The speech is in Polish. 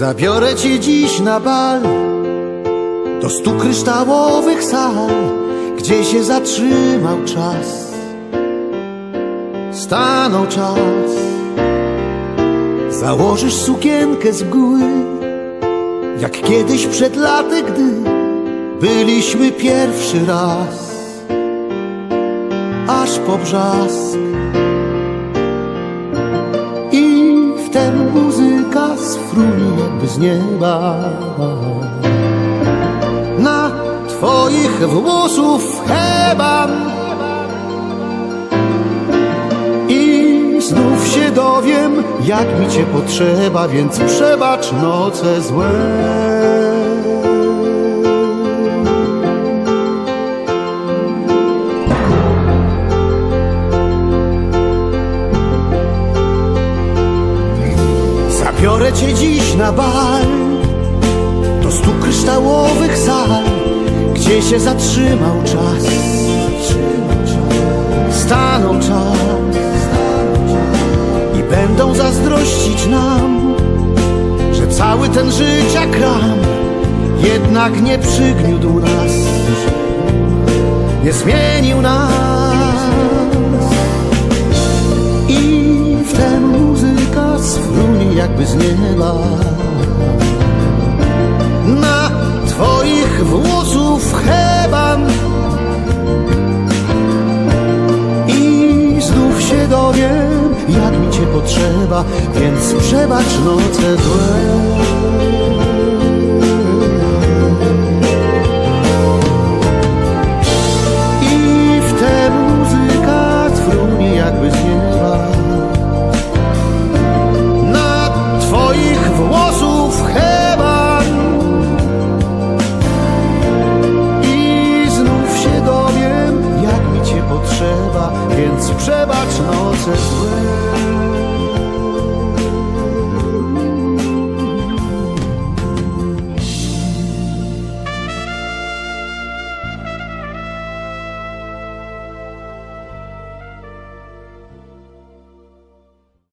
Zabiorę cię dziś na bal Do stu kryształowych sal Gdzie się zatrzymał czas. Stanął czas. Założysz sukienkę z mgły Jak kiedyś przed laty, gdy Byliśmy pierwszy raz. Aż po brzask z nieba. Na twoich włosów heban I znów się dowiem, jak mi cię potrzeba Więc przebacz noce złe Zabiorę cię dziś na bal. Do stu kryształowych sal Gdzie się zatrzymał czas. Stanął czas. I będą zazdrościć nam Że cały ten życia kram Jednak nie przygniótł nas. Nie zmienił nas. I wtem muzyka sfrunie jakby z Na twoich włosów heban I znów się dowiem, jak mi cię potrzeba Więc przebacz noce złe więc przebacz noce złe.